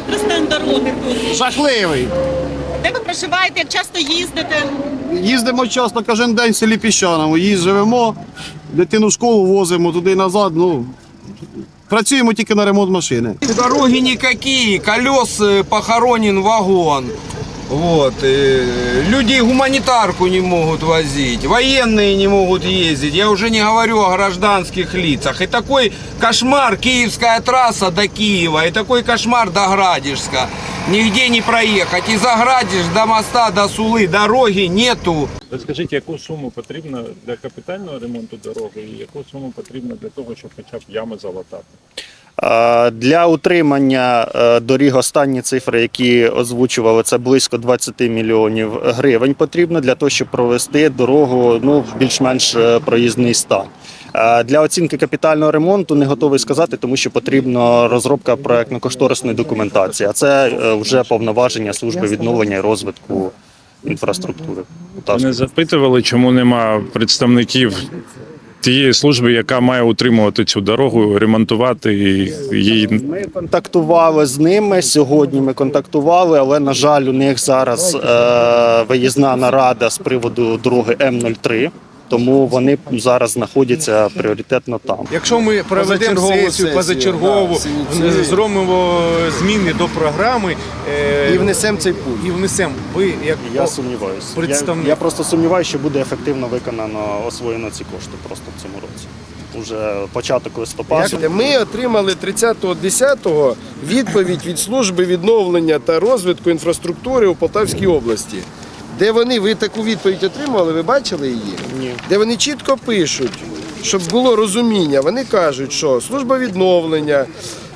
скажіть про стан дороги тут. Жахливий. Де ви проживаєте, як часто їздите? Їздимо часто кожен день в селі Піщаному. Їсть живемо, дитину в школу возимо туди і назад. Ну, працюємо тільки на ремонт машини. Дороги никакие, колес э, похоронен вагон. Вот. э, Люди гуманитарку не могут возить, военные не могут ездить. Я уже не говорю о гражданских лицах. И такой кошмар Киевская трасса до Киева, и такой кошмар до Градишска. Нигде не проехать. И за Градиш до моста, до Сулы дороги нету. Розкажіть, яку суму потрібно для капітального ремонту дороги і яку суму потрібно для того, щоб хоча б ями залатати? Для утримання е, доріг останні цифри, які озвучували, це близько 20 мільйонів гривень потрібно для того, щоб провести дорогу ну, в більш-менш е, проїзний стан. Е, Для оцінки капітального ремонту не готовий сказати, тому що потрібна розробка проектно-кошторисної документації, а це вже повноваження служби відновлення і розвитку інфраструктури. Не запитували, чому нема представників тієї служби, яка має утримувати цю дорогу, ремонтувати її. Ми контактували з ними сьогодні. Ми контактували, але на жаль, у них зараз е, виїзна нарада з приводу дороги М03. Тому вони зараз знаходяться пріоритетно там. Якщо ми проведемо Позачергову сесію позачергову, да, зробимо зміни до програми е, І внесемо цей пункт. і внесемо. Ви як Я сумніваюся. Я, я просто сумніваюся, що буде ефективно виконано освоєно ці кошти просто в цьому році. Уже початок листопада. Ми отримали 30.10 відповідь від служби відновлення та розвитку інфраструктури у Полтавській області. Де вони, ви таку відповідь отримали, ви бачили її? Ні. Де вони чітко пишуть, щоб було розуміння. Вони кажуть, що служба відновлення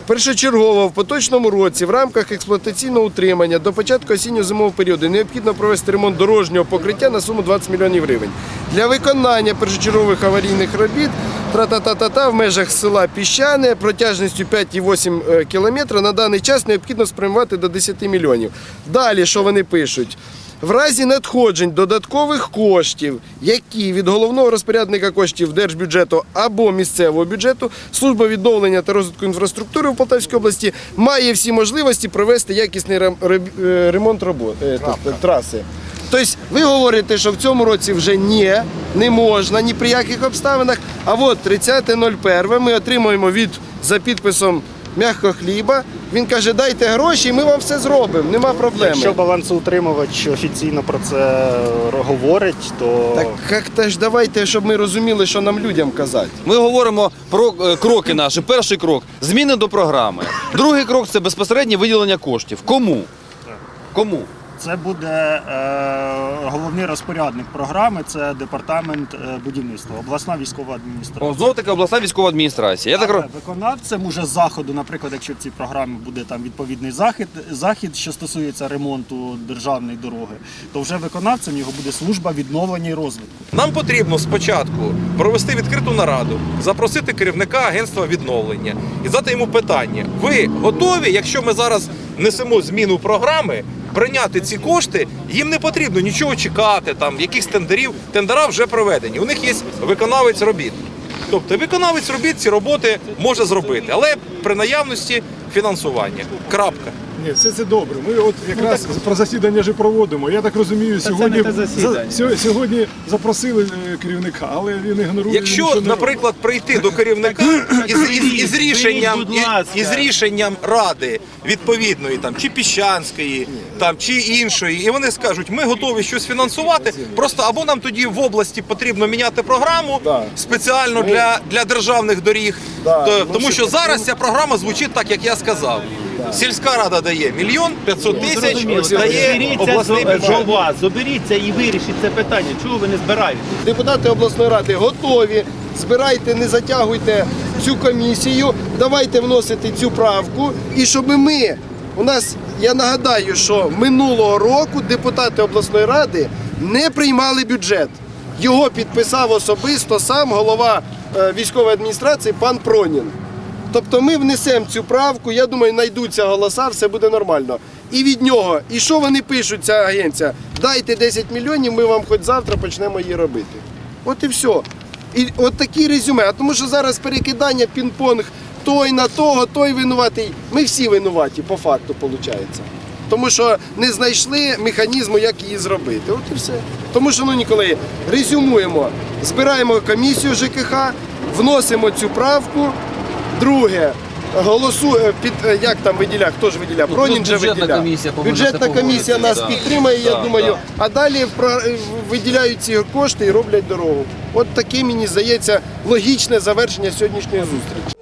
першочергово в поточному році в рамках експлуатаційного утримання до початку осінньо-зимового періоду необхідно провести ремонт дорожнього покриття на суму 20 мільйонів гривень. Для виконання першочергових аварійних робіт тра-та-та-та-та в межах села Піщане протяжністю 5,8 е, кілометра на даний час необхідно спрямувати до 10 мільйонів. Далі, що вони пишуть? В разі надходжень додаткових коштів, які від головного розпорядника коштів держбюджету або місцевого бюджету, служба відновлення та розвитку інфраструктури в Полтавській області має всі можливості провести якісний е, ремонт роботи траси. Тобто ви говорите, що в цьому році вже ні, не можна ні при яких обставинах. А от 30.01 ми отримуємо від за підписом м'якого хліба. Він каже, дайте гроші, і ми вам все зробимо, нема проблеми. Якщо балансоутримувач офіційно про це говорить, то Так як теж ж давайте, щоб ми розуміли, що нам людям казати. Ми говоримо про е, кроки наші. Перший крок зміни до програми. Другий крок це безпосереднє виділення коштів. Кому? Кому? Це буде е, головний розпорядник програми, це департамент е, будівництва, обласна військова адміністрація. О, Знов таки обласна військова адміністрація. Я так виконавцем уже заходу, наприклад, якщо в цій програмі буде там відповідний захід, захід, що стосується ремонту державної дороги, то вже виконавцем його буде служба відновлення і розвитку. Нам потрібно спочатку провести відкриту нараду, запросити керівника агентства відновлення і задати йому питання: ви готові, якщо ми зараз несемо зміну програми, прийняти ці кошти? Їм не потрібно нічого чекати, там якихось тендерів. Тендера вже проведені. У них є виконавець робіт. Тобто виконавець робіт ці роботи може зробити, але при наявності фінансування. Крапка. Ні, все це добре. Ми от якраз про засідання ж проводимо. Я так розумію, сьогодні, за- сьогодні запросили е, керівника, але він ігнорує. Якщо, наприклад, прийти до керівника із, із, із рішенням із, із рішенням ради відповідної там чи піщанської, там чи іншої, і вони скажуть, ми готові щось фінансувати. Просто або нам тоді в області потрібно міняти програму Да. спеціально для, для державних доріг, Да. То- Ну, тому що зараз ця програма звучить так, як я сказав. Сільська рада дає мільйон п'ятсот тисяч, дає обласний бюджет. вас, заберіться і вирішіть це питання. Чого ви не збираєте? Депутати обласної ради готові. Збирайте, не затягуйте цю комісію. Давайте вносити цю правку. І щоб ми, у нас, я нагадаю, що минулого року депутати обласної ради не приймали бюджет. Його підписав особисто сам голова е, військової адміністрації пан Пронін. Тобто ми внесемо цю правку, я думаю, знайдуться голоса, все буде нормально. І від нього, і що вони пишуть, ця агенція? Дайте 10 мільйонів, ми вам хоч завтра почнемо її робити. От і все. І от такі резюме. А тому що зараз перекидання пінг-понг той на того, той винуватий. Ми всі винуваті, по факту, виходить. Тому що не знайшли механізму, як її зробити. От і все. Тому, шановні колеги, резюмуємо, збираємо комісію ЖКХ, вносимо цю правку. Друге, голосує під е, як там виділяє, хто ж виділяє? Ну, Пронін же бюджетна комісія повинна Бюджетна комісія нас да. підтримає, я Да, думаю. да. А далі про- виділяють ці кошти і роблять дорогу. От таке мені здається логічне завершення сьогоднішньої зустрічі.